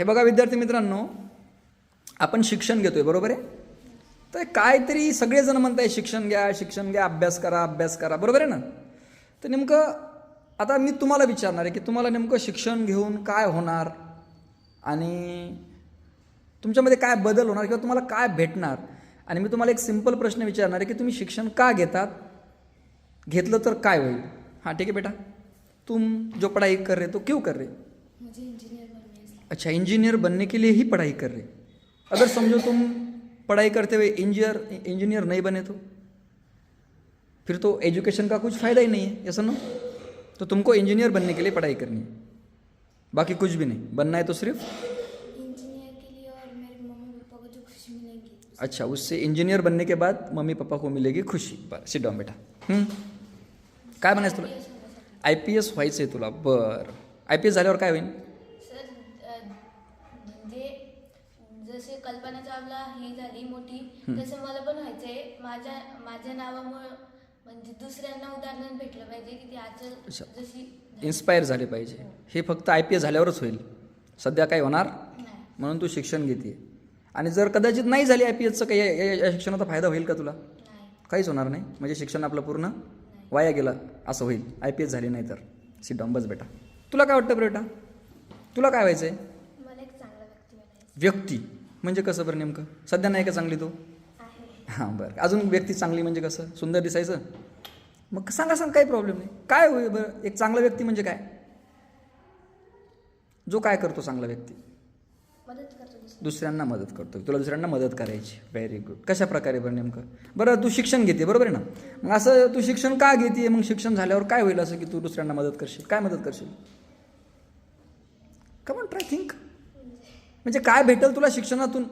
हे बघा विद्यार्थी मित्रांनो आपण शिक्षण घेतोय बरोबर आहे? तर काहीतरी सगळेजण म्हणताय शिक्षण घ्या शिक्षण घ्या अभ्यास करा अभ्यास करा बरोबर आहे ना? तर नेमकं आता मी तुम्हाला विचारणार आहे की तुम्हाला नेमकं शिक्षण घेऊन काय होणार आणि तुमच्यामध्ये काय बदल होणार किंवा तुम्हाला काय भेटणार? आणि मी तुम्हाला एक सिंपल प्रश्न विचारणार आहे की तुम्ही शिक्षण का घेतात? घेतलं तर काय होईल? हां ठीक आहे बेटा. तुम जो पढ़ाई कर रहे तो क्यों कर रहे मुझे अच्छा इंजीनियर बनने के लिए ही पढ़ाई कर रहे। अगर समझो तुम पढ़ाई करते हुए इंजीनियर इंजीनियर नहीं बने तो। फिर तो एजुकेशन का कुछ फ़ायदा ही नहीं है ऐसा ना तो तुमको इंजीनियर बनने के लिए पढ़ाई करनी है। बाकी कुछ भी नहीं। बनना है तो सिर्फ़ अच्छा उससे इंजीनियर बनने के बाद मम्मी पापा को मिलेगी खुशी। सिट डाऊन बेटा। हं? काय म्हणायचं तुला? आय पी एस व्हायचं आहे तुला बरं. आय पी एस झाल्यावर काय होईल कल्पना चावला ही झाली मोठी. तसं मला पण व्हायचंय. माझ्या माझ्या नावामुळं म्हणजे दुसऱ्यांना उदाहरण भेटलं पाहिजे की ती अच्छा. जशी इन्स्पायर झाले पाहिजे. हे. फक्त आय पी एस झाल्यावरच होईल. सध्या काय होणार? नाही. म्हणून तू शिक्षण घेते आणि जर कदाचित नाही झाली आय पी एसचं काही या- या या शिक्षणाचा फायदा होईल का तुला? नाही. काहीच होणार नाही. म्हणजे शिक्षण आपलं पूर्ण वाया गेलं असं होईल. आय पी एस झाली नाही तर. सिट डाऊन बस बेटा. तुला काय वाटतं बेटा तुला काय व्हायचं आहे मला एक चांगला व्यक्ती बनायचं व्यक्ती. म्हणजे कसं बरं नेमकं? सध्या नाही का चांगली तू? हां बरं. अजून व्यक्ती चांगली म्हणजे कसं? सुंदर दिसायचं? मग सांगा सांग काही प्रॉब्लेम नाही. काय होईल बरं? एक चांगला व्यक्ती म्हणजे काय? जो काय करतो चांगला व्यक्ती? मदत करतो दुसऱ्या दुसऱ्यांना मदत करतो. तुला दुसऱ्यांना मदत करायची. व्हेरी गुड कशा प्रकारे बरं नेमकं? बरं तू शिक्षण घेते बरोबर आहे ना? मग असं तू शिक्षण का घेते? मग शिक्षण झाल्यावर काय होईल असं की तू दुसऱ्यांना मदत करशील? काय मदत करशील? कमॉन ट्राय थिंक म्हणजे काय भेटेल तुला शिक्षणातून?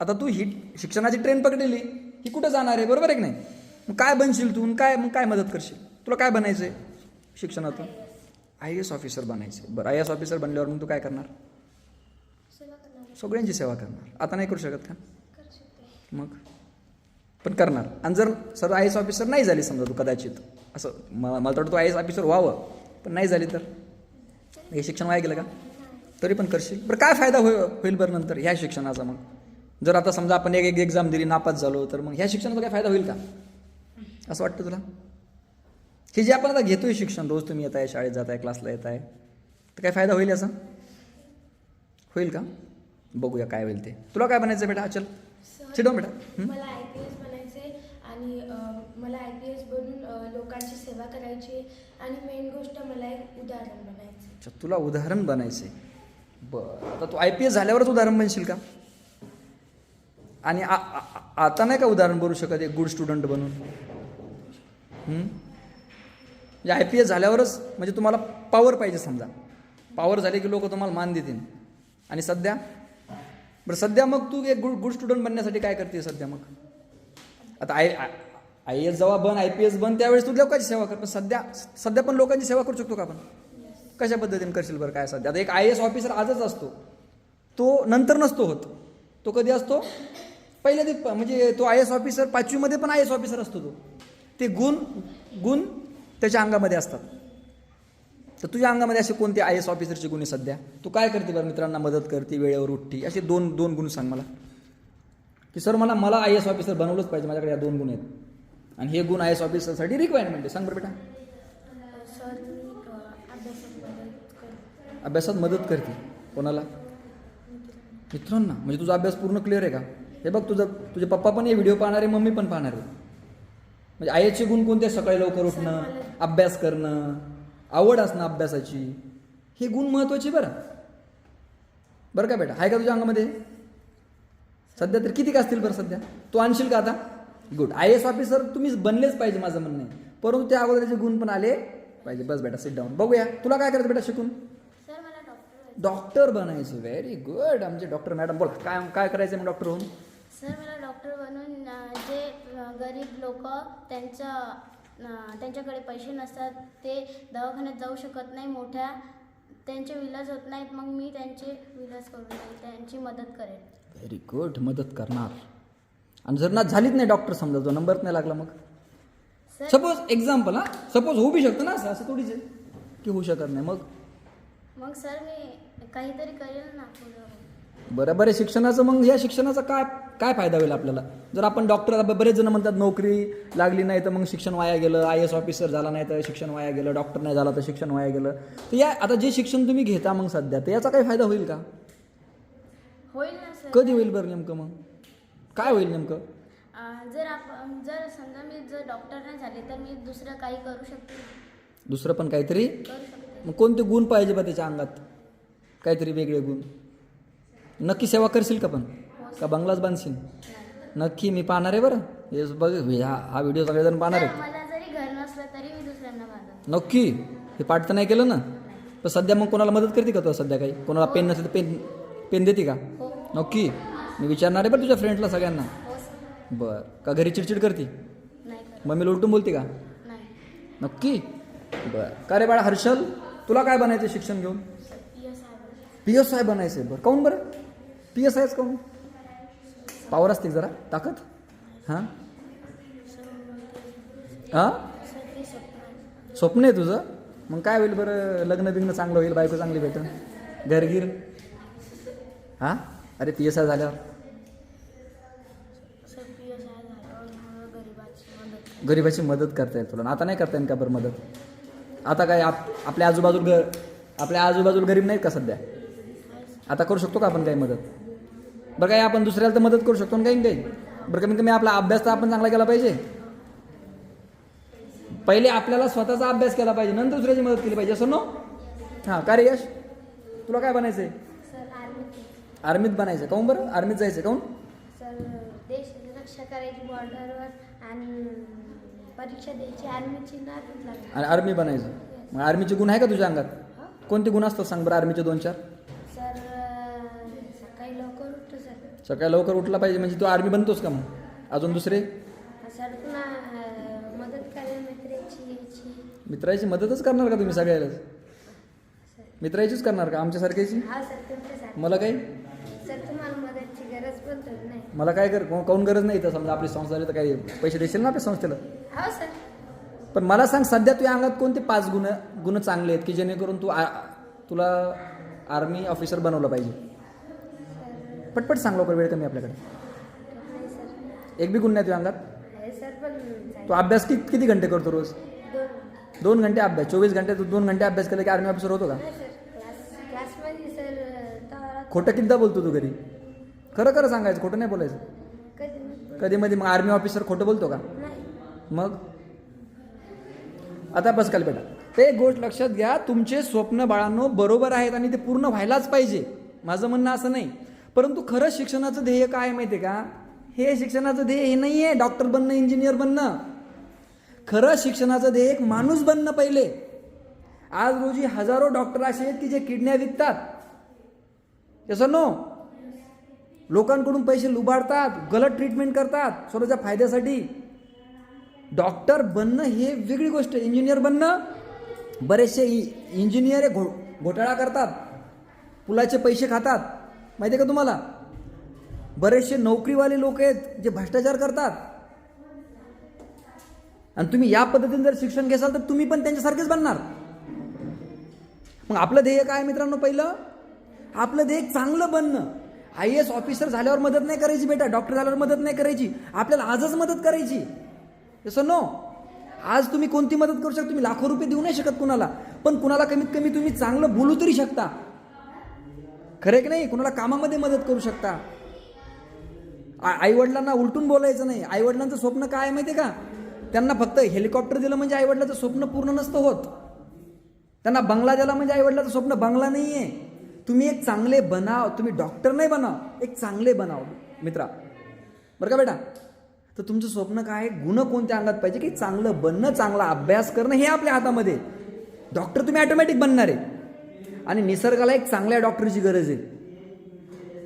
आता तू ही शिक्षणाची ट्रेन पकडलेली ही कुठं जाणार आहे? बरोबर आहे की नाही? मग काय बनशील तू? काय मग काय मदत करशील? तुला काय बनायचं आहे शिक्षणातून? आय एस ऑफिसर बनायचं बरं आय एस ऑफिसर बनल्यावर मग तू काय करणार? सगळ्यांची सेवा करणार. आता नाही करू शकत का? मग? पण करणार. आणि जर सर आय एस ऑफिसर नाही झाली समजा तू कदाचित असं म- मला तर वाटतं तू आय एस ऑफिसर व्हावं. पण नाही झाली तर? हे शिक्षण वाया गेलं का? तरी पण करशील. बरं काय फायदा होईल होईल बरं नंतर ह्या शिक्षणाचा मग? जर आता समजा आपण एक एक एक्झाम दिली नापास झालो तर मग ह्या शिक्षणाचा काय फायदा होईल का? असं वाटतं तुला? हे जे आपण आता घेतोय शिक्षण रोज तुम्ही येत आहे शाळेत जात आहे क्लासला येत आहे तर काय फायदा होईल याचा? होईल का? बघूया काय होईल ते. तुला काय बनायचं बेटा? चल. चिडव बेटा. आणि मला आय पी एस बनून लोकांची सेवा करायची आणि मेन गोष्ट मला एक उदाहरण बनायचं अच्छा तुला उदाहरण बनायचे बरं. आता तू आय पी एस झाल्यावरच उदाहरण बनशील का? आणि आ- आता नाही का उदाहरण बनू शकत एक गुड स्टुडंट बनून? म्हणजे आय पी एस झाल्यावरच म्हणजे तुम्हाला पॉवर पाहिजे समजा. पॉवर झाले की लोक तुम्हाला मान देतील. आणि सध्या? बरं सध्या मग तू एक गुड गुड स्टुडंट बनण्यासाठी काय करते सध्या मग? आता आय आय एस जेव्हा बन आय पी एस बन त्यावेळेस तू लोकांची सेवा कर. पण सध्या सध्या पण लोकांची सेवा करू शकतो का आपण? कशा पद्धतीने करशील बरं काय सध्या आता एक आय एस ऑफिसर आजच असतो. तो नंतर नसतो होत. तो कधी असतो? पहिल्या ते म्हणजे तो आय एस ऑफिसर पाचवीमध्ये पण आय एस ऑफिसर असतो तो. ते गुण गुण त्याच्या अंगामध्ये असतात. तर तुझ्या अंगामध्ये असे कोणते आय एस ऑफिसरचे गुण आहे सध्या? तू काय करते बरं मित्रांना मदत करते वेळेवर उठती? असे दोन दोन गुण सांग मला. की सर मला मला आय एस ऑफिसर बनवलंच पाहिजे माझ्याकडे या दोन गुण आहेत. आणि हे गुण आय एस ऑफिसरसाठी रिक्वायरमेंट आहे. सांग बरं बेटा सर मी अ, अभ्यासात मदत करते अभ्यासात मदत करते. कोणाला? मित्रांना. म्हणजे तुझा अभ्यास पूर्ण क्लिअर आहे का? हे बघ तुझं तुझे पप्पा पण हे व्हिडिओ पाहणार आहे मम्मी पण पाहणार आहे. म्हणजे आईचे गुण कोणते? सकाळी लवकर उठणं अभ्यास करणं आवड असणं अभ्यासाची. हे गुण महत्त्वाचे बरं. बरं का बेटा? आहे का तुझ्या अंगामध्ये? सध्या तर किती का असतील बरं सध्या? तू आणशील का आता? गुड आय एस ऑफिसर तुम्ही बनलेच पाहिजे माझं म्हणणं आहे. परंतु त्या अगोदरचे गुण पण आले पाहिजे. बस बेटा सिट डाऊन बघूया. तुला काय करायचं बेटा शिकून? डॉक्टर बनायचं. व्हेरी गुड आमचे डॉक्टर मॅडम बोल. काय काय करायचं मग डॉक्टर होऊन? सर मला डॉक्टर बनून अ, जे अ, गरीब लोक त्यांच्या अ, त्यांच्याकडे पैसे नसतात ते दवाखान्यात जाऊ शकत नाही मोठ्या. त्यांचे विलाज होत नाहीत मग मी त्यांचे विलाज करून देईन त्यांची मदत करेन. व्हेरी गुड मदत करणार. आणि जर ना झालीच नाही डॉक्टर समजा जो नंबरच नाही लागला मग. सर सपोज एक्झाम्पल हा. सपोज होऊ बी शकतं ना असं असं थोडीच आहे की होऊ शकत नाही. मग? मग सर मी काहीतरी करेल ना पुढं. बरं बरं शिक्षणाचं मग या शिक्षणाचा काय काय फायदा होईल आपल्याला? जर आपण डॉक्टर बरेच जण म्हणतात नोकरी लागली नाही तर मग शिक्षण वाया गेलं आय एस ऑफिसर झाला नाही तर शिक्षण वाया गेलं डॉक्टर नाही झाला तर शिक्षण वाया गेलं. तर या आता जे शिक्षण तुम्ही घेता मग सध्या तर याचा काही फायदा होईल का? होईल ना सर. कधी होईल बरं नेमकं मग? काय होईल नेमकं? अं, जर आपण जर समजा मी जर डॉक्टर नाही झाले तर मी दुसरं काही करू शकते दुसरं पण काहीतरी? करू शकते. मग कोणते गुण पाहिजे बा त्याच्या अंगात? काहीतरी वेगळे गुण. नक्की सेवा करशील का पण? का बंगलाच बांधशील? नक्की मी पाहणार आहे बरं. हे बघ हे हा व्हिडिओ सगळेजण पाहणार आहे नक्की. हे पाठ तर नाही केलं ना? तर सध्या मग कोणाला मदत करते का तो सध्या काही? कोणाला पेन नसेल तर पेन पेन देते का? हो. नक्की. मी विचारणार आहे बरं तुझ्या फ्रेंड्सला सगळ्यांना. हो बरं. का घरी चिडचिड करते? मम्मीला उलटून बोलते का? नक्की. बरं. का रे बाळा हर्षल तुला काय बनायचं शिक्षण घेऊन? पी एस आय बनायचं आहे बरं काऊन बरं? पी एस आयच काऊन? पावर असते जरा ताकद? हां? हां? स्वप्न आहे. तुझं? मग काय होईल बरं? लग्न बिग्न चांगलं होईल बायको चांगली भेटेल. घरगीर? हां? अरे पी एस आय झाल्यावर. गरिबाची मदत करता येईल तुला. आता नाही करता येईल का बरं मदत? आता काय आप आपल्या आजूबाजूला घर आपल्या आजूबाजूला गरीब नाहीत का सध्या? आता करू शकतो का आपण काही मदत? बरं काय आपण दुसऱ्याला तर मदत करू शकतो ना काही काही. बरं कमीत कमी आपला अभ्यास तर आपण चांगला केला पाहिजे. पहिले आपल्याला स्वतःचा अभ्यास केला पाहिजे नंतर दुसऱ्याची मदत केली पाहिजे. असं नो? हां का रे यश? तुला काय बनायचं आहे आर्मीत. बनायचं काऊन बरं? आर्मीत जायचं काऊन आणि आर्मी बनायचं. मग आर्मीचे गुण आहे का तुझ्या अंगात? कोणते गुण असतात सांग बरं आर्मीचे दोन चार सर सकाळी लवकर उठतो सर सकाळी लवकर उठला पाहिजे म्हणजे तू आर्मी बनतोस का मग? अजून दुसरे? सर पुन्हा मदत करायला मित्राची याची. मित्राची मदतच करणार का तुम्ही सगळ्यालाच मित्राचीच करणार का? आमच्यासारख्याची हा सर तुमच्यासाठी मला काही? सर तुम्हाला मदतची गरज पण तर नाही. मला काय कर को- काऊन गरज नाही तर समजा आपली संस्था तर काही पैसे देशील ना आपल्या संस्थेला? हो सर. पण मला सांग सध्या तुझ्या अंगात कोणते पाच गुण गुण चांगले आहेत की जेणेकरून तू आ- तुला आर्मी ऑफिसर बनवलं पाहिजे? पटपट सांग लवकर वेळ कमी आपल्याकडे. एक बी गुण नाही तुझ्या अंगात तू अभ्यास किती किती घंटे करतो रोज? दोन. घंटे अभ्यास. चोवीस घंटे तू दोन घंटे अभ्यास केला की आर्मी ऑफिसर होतो का? नाही सर क्लास क्लासमध्ये सर तेव्हा खोटं कितीदा बोलतो तू घरी? खरं खरं सांगायचं खोटं नाही बोलायचं. कधी मध्ये मग आर्मी ऑफिसर खोटं बोलतो का? मग? आता बस काल बेटा ते एक गोष्ट लक्षात घ्या तुमचे स्वप्न बाळांनो बरोबर आहेत आणि ते पूर्ण व्हायलाच पाहिजे. माझं म्हणणं असं नाही. परंतु खरं शिक्षणाचं ध्येय काय माहिती आहे का? हे शिक्षणाचं ध्येय हे नाही आहे डॉक्टर बनणं इंजिनियर बनणं. खरं शिक्षणाचं ध्येय एक माणूस बनणं पहिले. आज रोजी हजारो डॉक्टर असे आहेत की जे किडन्या विकतात. तसं नो लोकांकडून पैसे लुबाडतात गलत ट्रीटमेंट करतात स्वतःच्या फायद्यासाठी. डॉक्टर बनणं हे वेगळी गोष्ट आहे इंजिनियर बनणं. बरेचसे इंजिनियर घो घोटाळा करतात. पुलाचे पैसे खातात. माहिती आहे का तुम्हाला? बरेचसे नोकरीवाले लोक आहेत जे भ्रष्टाचार करतात. आणि तुम्ही या पद्धतीने जर शिक्षण घेसाल तर तुम्ही पण त्यांच्यासारखेच बनणार. मग आपलं ध्येय काय आहे मित्रांनो पहिलं? आपलं ध्येय चांगलं बनणं. आय एस ऑफिसर झाल्यावर मदत नाही करायची बेटा. डॉक्टर झाल्यावर मदत नाही करायची. आपल्याला आजच मदत करायची. तसं नो आज तुम्ही कोणती मदत करू शकता? तुम्ही लाखो रुपये देऊ नाही शकत कुणाला. पण कुणाला कमीत कमी तुम्ही चांगलं बोलू तरी शकता. खरे की नाही? कुणाला कामामध्ये मदत करू शकता? आईवडिलांना उलटून बोलायचं नाही. आईवडिलांचं स्वप्न काय आहे माहिती आहे का? त्यांना फक्त हेलिकॉप्टर दिलं म्हणजे आईवडिलाचं स्वप्न पूर्ण नसतं होत. त्यांना बंगला दिला म्हणजे आईवडिलाचं स्वप्न बंगला नाही आहे तुम्ही एक चांगले बनाव तुम्ही डॉक्टर नाही बनाव एक चांगले बनाव मित्रा. बरं का बेटा? तर तुमचं स्वप्न काय आहे? गुण कोणत्या अंगात पाहिजे की चांगलं बनणं चांगला अभ्यास करणं हे आपल्या हातामध्ये. डॉक्टर तुम्ही ऑटोमॅटिक बनणार. आहे आणि निसर्गाला एक चांगल्या डॉक्टरची गरज आहे.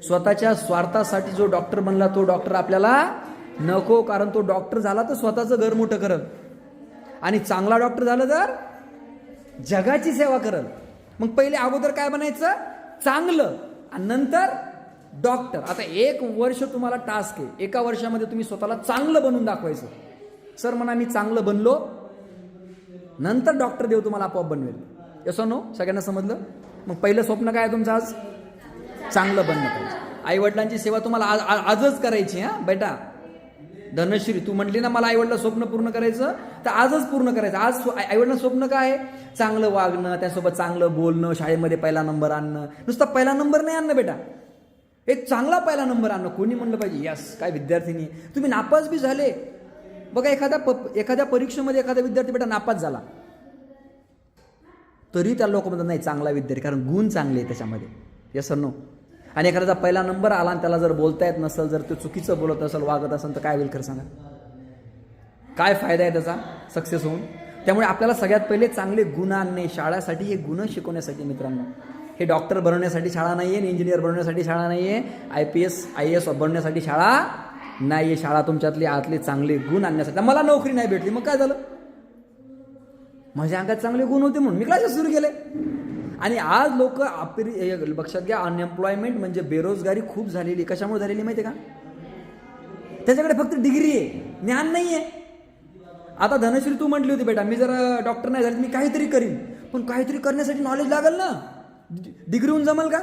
स्वतःच्या स्वार्थासाठी जो डॉक्टर बनला तो डॉक्टर आपल्याला नको कारण तो डॉक्टर झाला तर स्वतःचं घर मोठं करल. आणि चांगला डॉक्टर झालं तर जगाची सेवा करल. मग पहिले अगोदर काय बनायचं? चांगलं. आणि नंतर डॉक्टर. आता एक वर्ष तुम्हाला टास्क आहे. एका वर्षामध्ये तुम्ही स्वतःला चांगलं बनवून दाखवायचं. सर म्हणा मी चांगलं बनलो. नंतर डॉक्टर देव तुम्हाला आपोआप बनवेल. यसो नो सगळ्यांना समजलं? मग पहिलं स्वप्न काय आहे तुमचं आज? चांगलं बनणं पाहिजे. आई वडिलांची सेवा तुम्हाला आज आजच करायची हा? बेटा. धनश्री तू म्हटली ना मला आईवडिला स्वप्न पूर्ण करायचं तर आजच पूर्ण करायचं. आज आई स्वप्न काय आहे? चांगलं वागणं त्यासोबत चांगलं बोलणं शाळेमध्ये पहिला नंबर आणणं. नुसता पहिला नंबर नाही आणणं बेटा. एक चांगला पहिला नंबर आणणं. कोणी म्हणलं पाहिजे? यस काय विद्यार्थिनी. तुम्ही नापास बी झाले. बघा एखाद्या प एखाद्या परीक्षेमध्ये एखादा विद्यार्थी बेटा नापास झाला. तरी त्या लोक म्हणतात नाही चांगला विद्यार्थी कारण गुण चांगले आहे त्याच्यामध्ये. यस नो आणि एखाद्याचा पहिला नंबर आला आणि त्याला जर बोलता येत नसेल जर तो चुकीचं बोलत असेल वागत असेल तर काय होईल खरं सांगा? काय फायदा आहे त्याचा? सक्सेस होऊन. त्यामुळे आपल्याला सगळ्यात पहिले चांगले गुण आणणे शाळासाठी हे गुण शिकवण्यासाठी मित्रांनो. हे डॉक्टर बनवण्यासाठी शाळा नाही आहे इंजिनियर बनवण्यासाठी शाळा नाही आहे I P S I S बनवण्यासाठी शाळा नाही आहे शाळा तुमच्यातले आतले चांगले गुण आणण्यासाठी. मला नोकरी नाही भेटली मग काय झालं? माझ्या अंगात चांगले गुण होते म्हणून मी क्लासेस सुरू केले. आणि आज लोक आपली हे लक्षात घ्या अनएम्प्लॉयमेंट म्हणजे बेरोजगारी खूप झालेली. कशामुळे झालेली माहिती आहे का? त्याच्याकडे फक्त डिग्री आहे. ज्ञान नाही आहे आता धनश्री तू म्हटली होती बेटा मी जर डॉक्टर नाही झाले मी काहीतरी करीन. पण काहीतरी करण्यासाठी नॉलेज लागेल ना? डिग्री होऊन जमल का?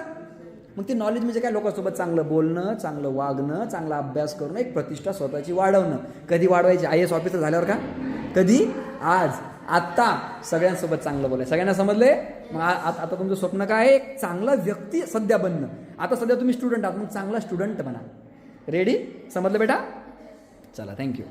मग ते नॉलेज म्हणजे काय? लोकांसोबत चांगलं बोलणं चांगलं वागणं चांगला अभ्यास करणं एक प्रतिष्ठा स्वतःची वाढवणं. कधी वाढवायची? आय एस ऑफिसर झाल्यावर का? कधी? आज. आत्ता सगळ्यांसोबत चांगलं बोलाय सगळ्यांना समजले मग आता तुमचं स्वप्न काय आहे? एक चांगला व्यक्ती सध्या बनणं. आता सध्या तुम्ही स्टुडंट आहात मग चांगला स्टुडंट बना. रेडी समजलं बेटा? चला थँक्यू